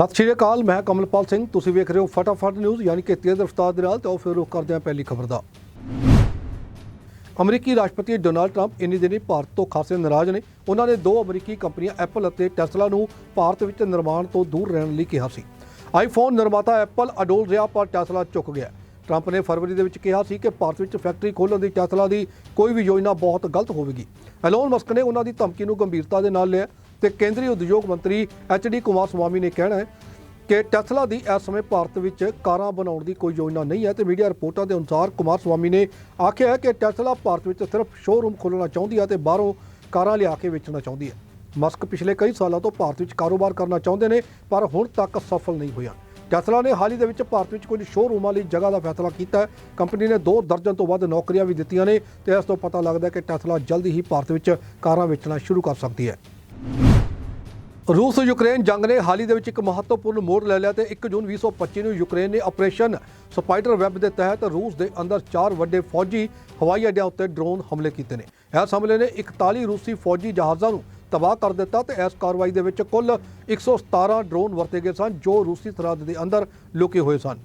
ਸਤਿ ਸ਼੍ਰੀ ਅਕਾਲ, ਮੈਂ ਕਮਲਪਾਲ ਸਿੰਘ। ਤੁਸੀਂ ਵੇਖ ਰਹੇ ਹੋ ਫਟਾਫਟ ਨਿਊਜ਼, ਯਾਨੀ ਕਿ ਤੇਜ਼ ਰਫ਼ਤਾਰ ਦੇ ਨਾਲ, ਤੇ ਉਹ ਫਿਰ ਰੁਕ ਕਰਦੇ ਹਾਂ ਪਹਿਲੀ ਖਬਰ ਦਾ। ਅਮਰੀਕੀ ਰਾਸ਼ਟਰਪਤੀ ਡੋਨਾਲਡ ਟਰੰਪ ਇੰਨੀ ਦਿਨੀ ਭਾਰਤ ਤੋਂ ਖਾਸੇ ਨਾਰਾਜ਼ ਨੇ। ਉਹਨਾਂ ਨੇ ਦੋ ਅਮਰੀਕੀ ਕੰਪਨੀਆਂ, ਐਪਲ ਅਤੇ ਟੈਸਲਾ ਨੂੰ ਭਾਰਤ ਵਿੱਚ ਨਿਰਮਾਣ ਤੋਂ ਦੂਰ ਰਹਿਣ ਲਈ ਕਿਹਾ ਸੀ। ਆਈਫੋਨ ਨਿਰਮਾਤਾ ਐਪਲ ਅਡੋਲ ਰਿਹਾ, ਪਰ ਟੈਸਲਾ ਚੁੱਕ ਗਿਆ। ਟਰੰਪ ਨੇ ਫਰਵਰੀ ਦੇ ਵਿੱਚ ਕਿਹਾ ਸੀ ਕਿ ਭਾਰਤ ਵਿੱਚ ਫੈਕਟਰੀ ਖੋਲ੍ਹਣ ਦੀ, ਟੈਸਲਾ ਦੀ ਕੋਈ ਵੀ ਯੋਜਨਾ ਬਹੁਤ ਗਲਤ ਹੋਵੇਗੀ। ਐਲੋਨ ਮਸਕ ਨੇ ਉਹਨਾਂ ਦੀ ਧਮਕੀ ਨੂੰ ਗੰਭੀਰਤਾ ਦੇ ਨਾਲ ਲਿਆ। ਤੇ ਕੇਂਦਰੀ ਉਦਯੋਗ ਮੰਤਰੀ ਐਚ ਡੀ ਕੁਮਾਰ ਸਵਾਮੀ ਨੇ ਕਹਿਣਾ ਹੈ ਕਿ ਟੈਸਲਾ ਦੀ ਇਸ ਸਮੇਂ ਭਾਰਤ ਵਿੱਚ ਕਾਰਾਂ ਬਣਾਉਣ ਦੀ ਕੋਈ ਯੋਜਨਾ ਨਹੀਂ ਹੈ ਤੇ ਮੀਡੀਆ ਰਿਪੋਰਟਾਂ ਦੇ ਅਨੁਸਾਰ ਕੁਮਾਰ ਸਵਾਮੀ ਨੇ ਆਖਿਆ ਹੈ ਕਿ ਟੈਸਲਾ ਭਾਰਤ ਵਿੱਚ ਸਿਰਫ ਸ਼ੋਅਰੂਮ ਖੋਲ੍ਹਣਾ ਚਾਹੁੰਦੀ ਹੈ ਤੇ ਬਾਹਰੋਂ ਕਾਰਾਂ ਲਿਆ ਕੇ ਵੇਚਣਾ ਚਾਹੁੰਦੀ ਹੈ। ਮਸਕ ਪਿਛਲੇ ਕਈ ਸਾਲਾਂ ਤੋਂ ਭਾਰਤ ਵਿੱਚ ਕਾਰੋਬਾਰ ਕਰਨਾ ਚਾਹੁੰਦੇ ਨੇ, ਪਰ ਹੁਣ ਤੱਕ ਸਫਲ ਨਹੀਂ ਹੋਇਆ। ਟੈਸਲਾ ਨੇ ਹਾਲ ਹੀ ਦੇ ਵਿੱਚ ਭਾਰਤ ਵਿੱਚ ਕੁਝ ਸ਼ੋਅਰੂਮਾਂ ਲਈ ਜਗ੍ਹਾ ਦਾ ਫੈਸਲਾ ਕੀਤਾ ਹੈ। ਕੰਪਨੀ ਨੇ ਦੋ ਦਰਜਨ ਤੋਂ ਵੱਧ ਨੌਕਰੀਆਂ ਵੀ ਦਿੱਤੀਆਂ ਨੇ ਤੇ ਇਸ ਤੋਂ ਪਤਾ ਲੱਗਦਾ ਹੈ ਕਿ ਟੈਸਲਾ ਜਲਦੀ ਹੀ ਭਾਰਤ ਵਿੱਚ ਕਾਰਾਂ ਵੇਚਣਾ ਸ਼ੁਰੂ ਕਰ ਸਕਦੀ ਹੈ। ਰੂਸ ਯੂਕਰੇਨ ਜੰਗ ਨੇ ਹਾਲ ਹੀ ਦੇ ਵਿੱਚ ਇੱਕ ਮਹੱਤਵਪੂਰਨ ਮੋੜ ਲੈ ਲਿਆ ਤੇ 1 ਜੂਨ 2025 ਨੂੰ ਯੂਕਰੇਨ ਨੇ ਆਪਰੇਸ਼ਨ ਸਪਾਈਡਰ ਵੈਬ ਦੇ ਤਹਿਤ ਰੂਸ ਦੇ ਅੰਦਰ ਚਾਰ ਵੱਡੇ ਫੌਜੀ ਹਵਾਈ ਅੱਡਿਆਂ ਉੱਤੇ ਡਰੋਨ ਹਮਲੇ ਕੀਤੇ ਨੇ। ਇਸ ਹਮਲੇ ਨੇ 41 ਰੂਸੀ ਫੌਜੀ ਜਹਾਜ਼ਾਂ ਨੂੰ ਤਬਾਹ ਕਰ ਦਿੱਤਾ ਤੇ ਇਸ ਕਾਰਵਾਈ ਦੇ ਵਿੱਚ ਕੁੱਲ 117 ਡਰੋਨ ਵਰਤੇ ਗਏ ਸਨ ਜੋ ਰੂਸੀ ਸਰਹੱਦ ਦੇ ਅੰਦਰ ਲੁਕੇ ਹੋਏ ਸਨ।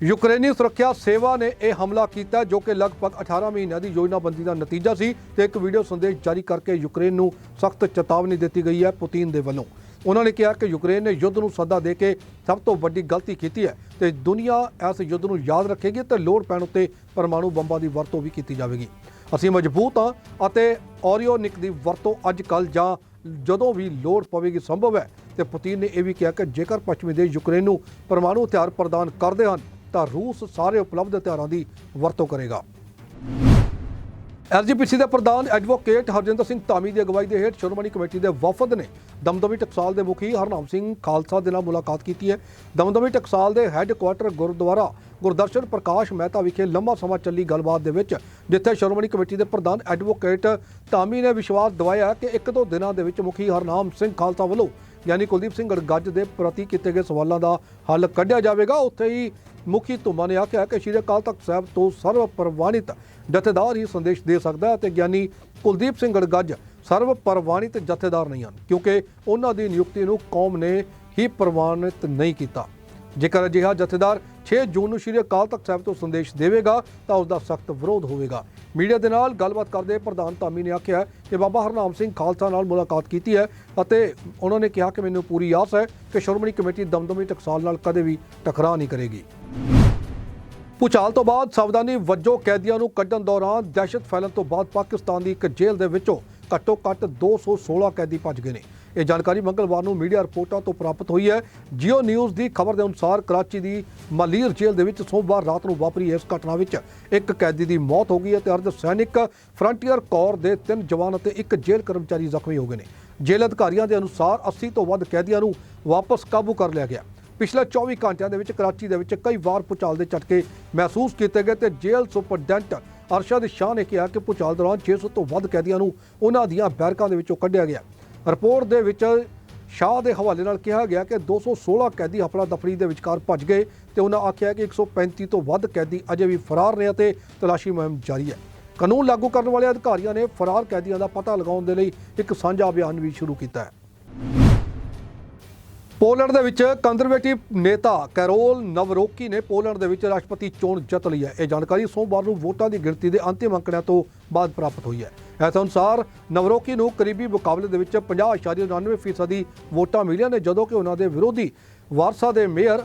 ਯੂਕਰੇਨੀ ਸੁਰੱਖਿਆ ਸੇਵਾ ਨੇ ਇਹ ਹਮਲਾ ਕੀਤਾ ਜੋ ਕਿ ਲਗਭਗ 18 ਮਹੀਨਿਆਂ ਦੀ ਯੋਜਨਾਬੰਦੀ ਦਾ ਨਤੀਜਾ ਸੀ ਤੇ ਇੱਕ ਵੀਡੀਓ ਸੰਦੇਸ਼ ਜਾਰੀ ਕਰਕੇ ਯੂਕਰੇਨ ਨੂੰ ਸਖਤ ਚੇਤਾਵਨੀ ਦਿੱਤੀ ਗਈ ਹੈ ਪੁਤਿਨ ਦੇ ਵੱਲੋਂ। ਉਹਨਾਂ ਨੇ ਕਿਹਾ ਕਿ ਯੂਕਰੇਨ ਨੇ ਯੁੱਧ ਨੂੰ ਸੱਦਾ ਦੇ ਕੇ ਸਭ ਤੋਂ ਵੱਡੀ ਗਲਤੀ ਕੀਤੀ ਹੈ ਤੇ ਦੁਨੀਆ ਇਸ ਯੁੱਧ ਨੂੰ ਯਾਦ ਰੱਖੇਗੀ ਤੇ ਲੋੜ ਪੈਣ ਉੱਤੇ ਪਰਮਾਣੂ ਬੰਬਾਂ ਦੀ ਵਰਤੋਂ ਵੀ ਕੀਤੀ ਜਾਵੇਗੀ। ਅਸੀਂ ਮਜ਼ਬੂਤ ਹਾਂ ਅਤੇ ਔਰੀਓਨਿਕ ਦੀ ਵਰਤੋਂ ਅੱਜ ਕੱਲ ਜਾਂ ਜਦੋਂ ਵੀ ਲੋੜ ਪਵੇਗੀ ਸੰਭਵ ਹੈ ਤੇ ਪੁਤਿਨ ਨੇ ਇਹ ਵੀ ਕਿਹਾ ਕਿ ਜੇਕਰ ਪੱਛਮੀ ਦੇਸ਼ ਯੂਕਰੇਨ ਨੂੰ ਪਰਮਾਣੂ ਹਥਿਆਰ ਪ੍ਰਦਾਨ ਕਰਦੇ ਹਨ ਤਾਂ ਰੂਸ ਸਾਰੇ ਉਪਲਬਧ ਹਥਿਆਰਾਂ ਦੀ ਵਰਤੋਂ ਕਰੇਗਾ। ਐਲਜੀਪੀਸੀ ਦੇ ਪ੍ਰਧਾਨ ਐਡਵੋਕੇਟ ਹਰਜਿੰਦਰ ਸਿੰਘ ਧਾਮੀ ਦੀ ਅਗਵਾਈ ਦੇ ਹੇਠ ਸ਼੍ਰੋਮਣੀ ਕਮੇਟੀ ਦੇ ਵਫਦ ਨੇ ਦਮਦਮੀ ਟਕਸਾਲ ਦੇ ਮੁਖੀ ਹਰਨਾਮ ਸਿੰਘ ਖਾਲਸਾ ਦੇ ਨਾਲ ਮੁਲਾਕਾਤ ਕੀਤੀ ਹੈ। ਦਮਦਮੀ ਟਕਸਾਲ ਦੇ ਹੈੱਡਕੁਆਟਰ ਗੁਰਦੁਆਰਾ ਗੁਰਦਰਸ਼ਨ ਪ੍ਰਕਾਸ਼ ਮਹਿਤਾ ਵਿਖੇ ਲੰਮਾ ਸਮਾਂ ਚੱਲੀ ਗੱਲਬਾਤ ਦੇ ਵਿੱਚ, ਜਿੱਥੇ ਸ਼੍ਰੋਮਣੀ ਕਮੇਟੀ ਦੇ ਪ੍ਰਧਾਨ ਐਡਵੋਕੇਟ ਧਾਮੀ ਨੇ ਵਿਸ਼ਵਾਸ ਦਿਵਾਇਆ ਕਿ ਇੱਕ ਦੋ ਦਿਨਾਂ ਦੇ ਵਿੱਚ ਮੁਖੀ ਹਰਨਾਮ ਸਿੰਘ ਖਾਲਸਾ ਵੱਲੋਂ ਯਾਨੀ ਕੁਲਦੀਪ ਸਿੰਘ ਗੜਗੱਜ ਦੇ ਪ੍ਰਤੀ ਕੀਤੇ ਗਏ ਸਵਾਲਾਂ ਦਾ ਹੱਲ ਕੱਢਿਆ ਜਾਵੇਗਾ। ਉੱਥੇ ਹੀ ਮੁਖੀ ਧੁਮਾ ਨੇ ਆਖਿਆ ਕਿ ਸ਼੍ਰੀ ਅਕਾਲ ਤਖਤ ਸਾਹਿਬ ਤੋਂ ਸਰਵ ਪ੍ਰਵਾਨਿਤ ਜਥੇਦਾਰ ਹੀ ਸੰਦੇਸ਼ ਦੇ ਸਕਦਾ ਹੈ ਤੇ ਗਿਆਨੀ ਕੁਲਦੀਪ ਸਿੰਘ ਗੜਗੱਜ ਸਰਵ ਪ੍ਰਵਾਨਿਤ ਜਥੇਦਾਰ ਨਹੀਂ ਹਨ, ਕਿਉਂਕਿ ਉਹਨਾਂ ਦੀ ਨਿਯੁਕਤੀ ਨੂੰ ਕੌਮ ਨੇ ਹੀ ਪ੍ਰਵਾਨਿਤ ਨਹੀਂ ਕੀਤਾ। ਜੇਕਰ ਅਜਿਹਾ ਜਥੇਦਾਰ 6 ਜੂਨ ਨੂੰ ਸ਼੍ਰੀ ਅਕਾਲ ਤਖਤ ਸਾਹਿਬ ਤੋਂ ਸੰਦੇਸ਼ ਦੇਵੇਗਾ, ਤਾਂ ਉਸ ਦਾ ਸਖਤ ਵਿਰੋਧ ਹੋਵੇਗਾ। ਮੀਡੀਆ ਦੇ ਨਾਲ ਗੱਲਬਾਤ ਕਰਦੇ ਪ੍ਰਧਾਨ ਧਾਮੀ ਨੇ ਆਖਿਆ ਕਿ ਬਾਬਾ ਹਰਨਾਮ ਸਿੰਘ ਖਾਲਸਾ ਨਾਲ ਮੁਲਾਕਾਤ ਕੀਤੀ ਹੈ ਅਤੇ ਉਹਨਾਂ ਨੇ ਕਿਹਾ ਕਿ ਮੈਨੂੰ ਪੂਰੀ ਆਸ ਹੈ ਕਿ ਸ਼੍ਰੋਮਣੀ ਕਮੇਟੀ ਦਮਦਮੀ ਟਕਸਾਲ ਨਾਲ ਕਦੇ ਵੀ ਟਕਰਾਅ ਨਹੀਂ ਕਰੇਗੀ। ਭੂਚਾਲ ਤੋਂ ਬਾਅਦ ਸਾਵਧਾਨੀ ਵਜੋਂ ਕੈਦੀਆਂ ਨੂੰ ਕੱਢਣ ਦੌਰਾਨ ਦਹਿਸ਼ਤ ਫੈਲਣ ਤੋਂ ਬਾਅਦ ਪਾਕਿਸਤਾਨ ਦੀ ਇੱਕ ਜੇਲ੍ਹ ਦੇ ਵਿੱਚੋਂ ਘੱਟੋ ਘੱਟ 216 ਕੈਦੀ ਭੱਜ ਗਏ ਨੇ। ਇਹ ਜਾਣਕਾਰੀ ਮੰਗਲਵਾਰ ਨੂੰ ਮੀਡੀਆ ਰਿਪੋਰਟਾਂ ਤੋਂ ਪ੍ਰਾਪਤ ਹੋਈ ਹੈ। ਜੀਓ ਨਿਊਜ਼ ਦੀ ਖਬਰ ਦੇ ਅਨੁਸਾਰ ਕਰਾਚੀ ਦੀ ਮਲੀਰ ਜੇਲ੍ਹ ਦੇ ਵਿੱਚ ਸੋਮਵਾਰ ਰਾਤ ਨੂੰ ਵਾਪਰੀ ਇਸ ਘਟਨਾ ਵਿੱਚ ਇੱਕ ਕੈਦੀ ਦੀ ਮੌਤ ਹੋ ਗਈ ਹੈ ਤੇ ਅਰਧ ਸੈਨਿਕ ਫਰੰਟੀਅਰ ਕੋਰ ਦੇ ਤਿੰਨ ਜਵਾਨ ਅਤੇ ਇੱਕ ਜੇਲ੍ਹ ਕਰਮਚਾਰੀ ਜ਼ਖਮੀ ਹੋ ਗਏ ਨੇ। ਜੇਲ੍ਹ ਅਧਿਕਾਰੀਆਂ ਦੇ ਅਨੁਸਾਰ 80 ਤੋਂ ਵੱਧ ਕੈਦੀਆਂ ਨੂੰ ਵਾਪਸ ਕਾਬੂ ਕਰ ਲਿਆ ਗਿਆ। ਪਿਛਲੇ 24 ਘੰਟਿਆਂ ਦੇ ਵਿੱਚ ਕਰਾਚੀ ਦੇ ਵਿੱਚ ਕਈ ਵਾਰ ਭੂਚਾਲ ਦੇ ਝਟਕੇ ਮਹਿਸੂਸ ਕੀਤੇ ਗਏ ਤੇ ਜੇਲ੍ਹ ਸੁਪਰਡੈਂਟ ਅਰਸ਼ਦ ਸ਼ਾਹ ਨੇ ਕਿਹਾ ਕਿ ਭੂਚਾਲ ਦੌਰਾਨ 600 ਤੋਂ ਵੱਧ ਕੈਦੀਆਂ ਨੂੰ ਉਹਨਾਂ ਦੀਆਂ ਬੈਰਕਾਂ ਦੇ ਵਿੱਚੋਂ ਕੱਢਿਆ ਗਿਆ। ਰਿਪੋਰਟ ਦੇ ਵਿੱਚ ਸ਼ਾਹ ਦੇ ਹਵਾਲੇ ਨਾਲ ਕਿਹਾ ਗਿਆ ਕਿ 216 ਕੈਦੀ ਹਫੜਾ ਦਫੜੀ ਦੇ ਵਿਚਕਾਰ ਭੱਜ ਗਏ ਤੇ ਉਹਨਾਂ ਆਖਿਆ ਕਿ 135 ਤੋਂ ਵੱਧ ਕੈਦੀ ਅਜੇ ਵੀ ਫਰਾਰ ਨੇ ਅਤੇ ਤਲਾਸ਼ੀ ਮੁਹਿੰਮ ਜਾਰੀ ਹੈ। ਕਾਨੂੰਨ ਲਾਗੂ ਕਰਨ ਵਾਲੇ ਅਧਿਕਾਰੀਆਂ ਨੇ ਫਰਾਰ ਕੈਦੀਆਂ ਦਾ ਪਤਾ ਲਗਾਉਣ ਦੇ ਲਈ ਇੱਕ ਸਾਂਝਾ ਅਭਿਆਨ ਵੀ ਸ਼ੁਰੂ ਕੀਤਾ ਹੈ। ਪੋਲੈਂਡ ਦੇ ਵਿੱਚ ਕੰਜ਼ਰਵੇਟਿਵ ਨੇਤਾ ਕੈਰੋਲ ਨਵਰੋਕੀ ਨੇ ਪੋਲੈਂਡ ਦੇ ਵਿੱਚ ਰਾਸ਼ਟਰਪਤੀ ਚੋਣ ਜਿੱਤ ਲਈ ਹੈ। ਇਹ ਜਾਣਕਾਰੀ ਸੋਮਵਾਰ ਨੂੰ ਵੋਟਾਂ ਦੀ ਗਿਣਤੀ ਦੇ ਅੰਤਿਮ ਅੰਕੜਿਆਂ ਤੋਂ ਬਾਅਦ ਪ੍ਰਾਪਤ ਹੋਈ ਹੈ। ਇਸ ਅਨੁਸਾਰ ਨਵਰੋਕੀ ਨੂੰ ਕਰੀਬੀ ਮੁਕਾਬਲੇ ਦੇ ਵਿੱਚ 50.99% ਦੀ ਵੋਟਾਂ ਮਿਲੀਆਂ ਨੇ, ਜਦੋਂ ਕਿ ਉਹਨਾਂ ਦੇ ਵਿਰੋਧੀ ਵਾਰਸਾ ਦੇ ਮੇਅਰ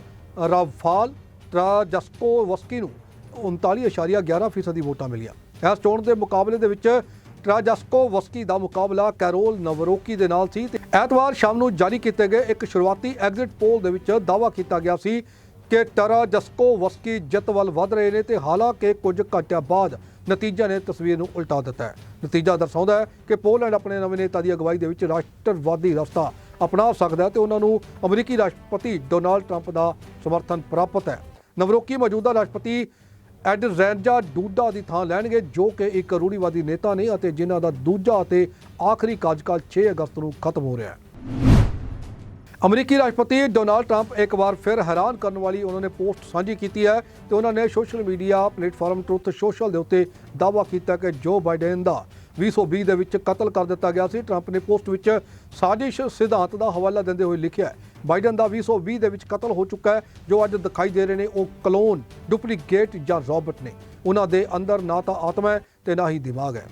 ਰਾਫਾਲ ਟਰਾਜਸਕੋਵਸਕੀ ਨੂੰ 39.11% ਦੀ ਵੋਟਾਂ ਮਿਲੀਆਂ। ਇਸ ਚੋਣ ਦੇ ਮੁਕਾਬਲੇ ਦੇ ਵਿੱਚ ਟਰਾਜਸਕੋਵਸਕੀ ਦਾ ਮੁਕਾਬਲਾ ਕੈਰੋਲ ਨਵਰੋਕੀ ਦੇ ਨਾਲ ਸੀ ਤੇ ਐਤਵਾਰ ਸ਼ਾਮ ਨੂੰ ਜਾਰੀ ਕੀਤੇ ਗਏ ਇੱਕ ਸ਼ੁਰੂਆਤੀ ਐਗਜ਼ਿਟ ਪੋਲ ਦੇ ਵਿੱਚ ਦਾਅਵਾ ਕੀਤਾ ਗਿਆ ਸੀ ਕਿ ਟਰਾਜਸਕੋਵਸਕੀ ਜਿੱਤ ਵੱਲ ਵਧ ਰਹੇ ਨੇ ਤੇ ਹਾਲਾਂਕਿ ਕੁਝ ਘੰਟਿਆਂ ਬਾਅਦ ਨਤੀਜਾ ਨੇ ਤਸਵੀਰ ਨੂੰ ਉਲਟਾ ਦਿੱਤਾ ਹੈ। ਨਤੀਜਾ ਦਰਸਾਉਂਦਾ ਹੈ ਕਿ ਪੋਲੈਂਡ ਆਪਣੇ ਨਵੇਂ ਨੇਤਾ ਦੀ ਅਗਵਾਈ ਦੇ ਵਿੱਚ ਰਾਸ਼ਟਰਵਾਦੀ ਰਸਤਾ ਅਪਣਾ ਸਕਦਾ ਹੈ ਤੇ ਉਹਨਾਂ ਨੂੰ ਅਮਰੀਕੀ ਰਾਸ਼ਟਰਪਤੀ ਡੋਨਾਲਡ ਟਰੰਪ ਦਾ ਸਮਰਥਨ ਪ੍ਰਾਪਤ ਹੈ। ਨਵਰੋਕੀ ਮੌਜੂਦਾ ਰਾਸ਼ਟਰਪਤੀ ਐਡਰੈਂਜਾ ਡੂਡਾ ਦੀ ਥਾਂ ਲੈਣਗੇ ਜੋ ਕਿ ਇੱਕ ਰੂੜੀਵਾਦੀ ਨੇਤਾ ਨੇ ਅਤੇ ਜਿਨ੍ਹਾਂ ਦਾ ਦੂਜਾ ਅਤੇ ਆਖਰੀ ਕਾਰਜਕਾਲ 6 ਅਗਸਤ ਨੂੰ ਖਤਮ ਹੋ ਰਿਹਾ ਹੈ। ਅਮਰੀਕੀ ਰਾਸ਼ਟਰਪਤੀ ਡੋਨਾਲਡ ਟਰੰਪ ਇੱਕ ਵਾਰ ਫਿਰ ਹੈਰਾਨ ਕਰਨ ਵਾਲੀ ਉਹਨਾਂ ਨੇ ਪੋਸਟ ਸਾਂਝੀ ਕੀਤੀ ਹੈ ਤੇ ਉਹਨਾਂ ਨੇ social media platform Truth Social ਦੇ ਉੱਤੇ ਦਾਅਵਾ ਕੀਤਾ ਕਿ ਜੋ ਬਾਈਡਨ ਦਾ 2020 ਦੇ ਵਿੱਚ ਕਤਲ ਕਰ ਦਿੱਤਾ ਗਿਆ ਸੀ, ਟਰੰਪ ਨੇ ਪੋਸਟ ਵਿੱਚ ਸਾਜ਼ਿਸ਼ ਸਿਧਾਂਤ ਦਾ ਹਵਾਲਾ ਦਿੰਦੇ ਹੋਏ ਲਿਖਿਆ ਬਾਈਡਨ ਦਾ 2020 ਦੇ ਵਿੱਚ ਕਤਲ ਹੋ ਚੁੱਕਾ ਹੈ, ਜੋ ਅੱਜ ਦਿਖਾਈ ਦੇ ਰਹੇ ਨੇ ਉਹ ਕਲੋਨ, ਡੁਪਲੀਕੇਟ ਜਾਂ ਰੋਬਟ ਨੇ। ਉਹਨਾਂ ਦੇ ਅੰਦਰ ਨਾ ਤਾਂ ਆਤਮਾ ਹੈ ਤੇ ਨਾ ਹੀ ਦਿਮਾਗ ਹੈ।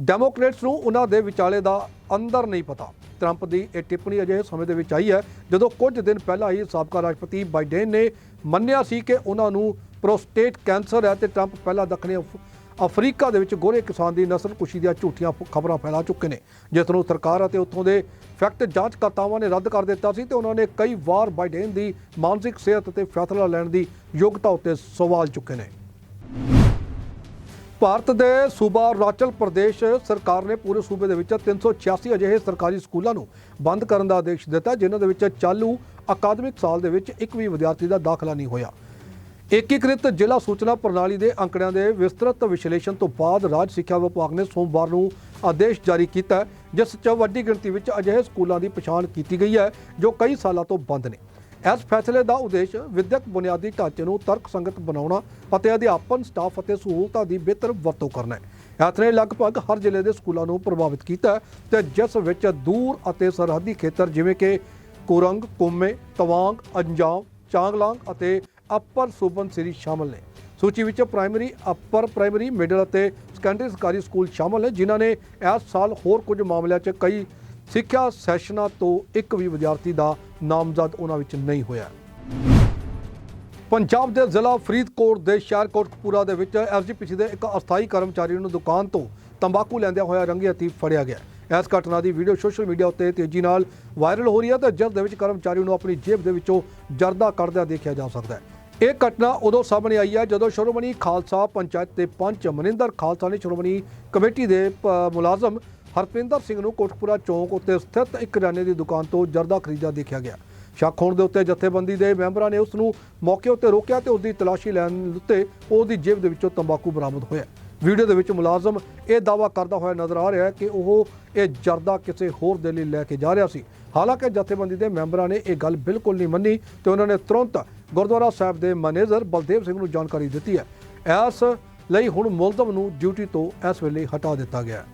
ਡੈਮੋਕ੍ਰੇਟਸ ਨੂੰ ਉਹਨਾਂ ਦੇ ਵਿਚਾਲੇ ਦਾ ਅੰਦਰ ਨਹੀਂ ਪਤਾ। ਟਰੰਪ ਦੀ ਇਹ ਟਿੱਪਣੀ ਅਜਿਹੇ ਸਮੇਂ ਦੇ ਵਿੱਚ ਆਈ ਹੈ, ਜਦੋਂ ਕੁਝ ਦਿਨ ਪਹਿਲਾਂ ਹੀ ਸਾਬਕਾ ਰਾਸ਼ਟਰਪਤੀ ਬਾਈਡਨ ਨੇ ਮੰਨਿਆ ਸੀ ਕਿ ਉਹਨਾਂ ਨੂੰ ਪ੍ਰੋਸਟੇਟ ਕੈਂਸਰ ਹੈ ਤੇ ਟਰੰਪ ਪਹਿਲਾਂ ਦੱਖਣੀ ਅਫ- ਅਫਰੀਕਾ ਦੇ ਵਿੱਚ ਗੋਰੇ ਕਿਸਾਨ ਦੀ ਨਸਲਕੁਸ਼ੀ ਦੀਆਂ ਝੂਠੀਆਂ ਖਬਰਾਂ ਫੈਲਾ ਚੁੱਕੇ ਨੇ। ਜਿਸ ਨੂੰ ਸਰਕਾਰ ਅਤੇ ਉੱਥੋਂ ਦੇ ਫੈਕਟ ਜਾਂਚਕਰਤਾਵਾਂ ਨੇ ਰੱਦ ਕਰ ਦਿੱਤਾ ਸੀ ਤੇ ਉਹਨਾਂ ਨੇ ਕਈ ਵਾਰ ਬਾਈਡਨ ਦੀ ਮਾਨਸਿਕ ਸਿਹਤ ਅਤੇ ਫੈਸਲਾ ਲੈਣ ਦੀ ਯੋਗਤਾ ਉੱਤੇ ਸਵਾਲ ਚੁੱਕੇ ਨੇ। ਭਾਰਤ ਦੇ ਸੂਬਾ ਅਰੁਣਾਚਲ ਪ੍ਰਦੇਸ਼ ਸਰਕਾਰ ਨੇ ਪੂਰੇ ਸੂਬੇ ਦੇ ਵਿੱਚ 386 ਅਜਿਹੇ ਸਰਕਾਰੀ ਸਕੂਲਾਂ ਨੂੰ ਬੰਦ ਕਰਨ ਦਾ ਆਦੇਸ਼ ਦਿੱਤਾ, ਜਿਨ੍ਹਾਂ ਦੇ ਵਿੱਚ ਚਾਲੂ ਅਕਾਦਮਿਕ ਸਾਲ ਦੇ ਵਿੱਚ ਇੱਕ ਵੀ ਵਿਦਿਆਰਥੀ ਦਾ ਦਾਖਲਾ ਨਹੀਂ ਹੋਇਆ। ਏਕੀਕ੍ਰਿਤ ਜ਼ਿਲ੍ਹਾ ਸੂਚਨਾ ਪ੍ਰਣਾਲੀ ਦੇ ਅੰਕੜਿਆਂ ਦੇ ਵਿਸਤ੍ਰਿਤ ਵਿਸ਼ਲੇਸ਼ਣ ਤੋਂ ਬਾਅਦ ਰਾਜ ਸਿੱਖਿਆ ਵਿਭਾਗ ਨੇ ਸੋਮਵਾਰ ਨੂੰ ਆਦੇਸ਼ ਜਾਰੀ ਕੀਤਾ, ਜਿਸ 'ਚ ਵੱਡੀ ਗਿਣਤੀ ਵਿੱਚ ਅਜਿਹੇ ਸਕੂਲਾਂ ਦੀ ਪਛਾਣ ਕੀਤੀ ਗਈ ਹੈ, ਜੋ ਕਈ ਸਾਲਾਂ ਤੋਂ ਬੰਦ ਨੇ। ਇਸ ਫੈਸਲੇ ਦਾ ਉਦੇਸ਼ ਵਿਦਿਅਕ ਬੁਨਿਆਦੀ ਢਾਂਚੇ ਨੂੰ ਤਰਕਸੰਗਤ ਬਣਾਉਣਾ ਅਤੇ ਅਧਿਆਪਨ, ਸਟਾਫ ਅਤੇ ਸਹੂਲਤਾਂ ਦੀ ਬਿਹਤਰ ਵਰਤੋਂ ਕਰਨਾ ਹੈ। ਇਸ ਲਗਭਗ ਹਰ ਜ਼ਿਲ੍ਹੇ ਦੇ ਸਕੂਲਾਂ ਨੂੰ ਪ੍ਰਭਾਵਿਤ ਕੀਤਾ ਹੈ ਤੇ ਜਿਸ ਵਿੱਚ ਦੂਰ ਅਤੇ ਸਰਹੱਦੀ ਖੇਤਰ ਜਿਵੇਂ ਕਿ ਕੁਰੰਗ, ਕੋਮੇ, ਤਵਾਂਗ, ਅੰਜਾਮ, ਚਾਂਗਲਾਂਗ ਅਤੇ ਅਪਰ ਸੁਬਨਸਿਰੀ ਸ਼ਾਮਲ ਨੇ। ਸੂਚੀ ਵਿੱਚ ਪ੍ਰਾਇਮਰੀ, ਅਪਰ ਪ੍ਰਾਇਮਰੀ, ਮਿਡਲ ਅਤੇ ਸੈਕੰਡਰੀ ਸਰਕਾਰੀ ਸਕੂਲ ਸ਼ਾਮਲ ਨੇ, ਜਿਨ੍ਹਾਂ ਨੇ ਇਸ ਸਾਲ ਹੋਰ ਕੁਝ ਮਾਮਲਿਆਂ 'ਚ ਕਈ ਸਿੱਖਿਆ ਸੈਸ਼ਨਾਂ ਤੋਂ ਇੱਕ ਵੀ ਵਿਦਿਆਰਥੀ ਦਾ ਨਾਮਜ਼ਦ ਉਹਨਾਂ ਵਿੱਚ ਨਹੀਂ ਹੋਇਆ। ਪੰਜਾਬ ਦੇ ਜ਼ਿਲ੍ਹਾ ਫਰੀਦਕੋਟ ਦੇ ਸ਼ਹਿਰ ਕੋਟਕਪੂਰਾ ਦੇ ਵਿੱਚ ਐਸਜੀਪੀਸੀ ਦੇ ਇੱਕ ਅਸਥਾਈ ਕਰਮਚਾਰੀ ਨੂੰ ਦੁਕਾਨ ਤੋਂ ਤੰਬਾਕੂ ਲੈਂਦਿਆਂ ਹੋਇਆ ਰੰਗੇ ਹੱਥੀਂ ਫੜਿਆ ਗਿਆ। ਇਸ ਘਟਨਾ ਦੀ ਵੀਡੀਓ ਸੋਸ਼ਲ ਮੀਡੀਆ ਉੱਤੇ ਤੇਜ਼ੀ ਨਾਲ ਵਾਇਰਲ ਹੋ ਰਹੀ ਹੈ ਤੇ ਜਿਸ ਦੇ ਵਿੱਚ ਕਰਮਚਾਰੀ ਨੂੰ ਆਪਣੀ ਜੇਬ ਦੇ ਵਿੱਚੋਂ ਜਰਦਾ ਕੱਢਦਿਆਂ ਦੇਖਿਆ ਜਾ ਸਕਦਾ ਹੈ। ਇਹ ਘਟਨਾ ਉਦੋਂ ਸਾਹਮਣੇ ਆਈ ਹੈ ਜਦੋਂ ਸ਼੍ਰੋਮਣੀ ਖਾਲਸਾ ਪੰਚਾਇਤ ਦੇ ਪੰਚ ਮਨਿੰਦਰ ਖਾਲਸਾ ਨੇ ਸ਼੍ਰੋਮਣੀ ਕਮੇਟੀ ਦੇ ਮੁਲਾਜ਼ਮ ਹਰਪਿੰਦਰ ਸਿੰਘ ਨੂੰ ਕੋਟਕਪੂਰਾ ਚੌਂਕ ਉੱਤੇ ਸਥਿਤ ਇੱਕ ਕਰਿਆਨੇ ਦੀ ਦੁਕਾਨ ਤੋਂ ਜਰਦਾ ਖਰੀਦਦਾ ਦੇਖਿਆ ਗਿਆ। ਸ਼ੱਕ ਹੋਣ ਦੇ ਉੱਤੇ ਜਥੇਬੰਦੀ ਦੇ ਮੈਂਬਰਾਂ ਨੇ ਉਸ ਨੂੰ ਮੌਕੇ ਉੱਤੇ ਰੋਕਿਆ ਤੇ ਉਸ ਦੀ ਤਲਾਸ਼ੀ ਲੈਣ ਉੱਤੇ ਉਸ ਦੀ ਜੇਬ ਦੇ ਵਿੱਚੋਂ ਤੰਬਾਕੂ ਬਰਾਮਦ ਹੋਇਆ। ਵੀਡੀਓ ਦੇ ਵਿੱਚ ਮੁਲਾਜ਼ਮ ਇਹ ਦਾਅਵਾ ਕਰਦਾ ਹੋਇਆ ਨਜ਼ਰ ਆ ਰਿਹਾ ਹੈ ਕਿ ਉਹ ਇਹ ਜਰਦਾ ਕਿਸੇ ਹੋਰ ਦੇ ਲਈ ਲੈ ਕੇ ਜਾ ਰਿਹਾ ਸੀ। ਹਾਲਾਂਕਿ ਜਥੇਬੰਦੀ ਦੇ ਮੈਂਬਰਾਂ ਨੇ ਇਹ ਗੱਲ ਬਿਲਕੁਲ ਨਹੀਂ ਮੰਨੀ ਤੇ ਉਹਨਾਂ ਨੇ ਤੁਰੰਤ ਗੁਰਦੁਆਰਾ ਸਾਹਿਬ ਦੇ ਮੈਨੇਜਰ ਬਲਦੇਵ ਸਿੰਘ ਨੂੰ ਜਾਣਕਾਰੀ ਦਿੱਤੀ ਹੈ। ਇਸ ਲਈ ਹੁਣ ਮੁਲਜ਼ਮ ਨੂੰ ਡਿਊਟੀ ਤੋਂ ਇਸ ਵੇਲੇ ਹਟਾ ਦਿੱਤਾ ਗਿਆ ਹੈ।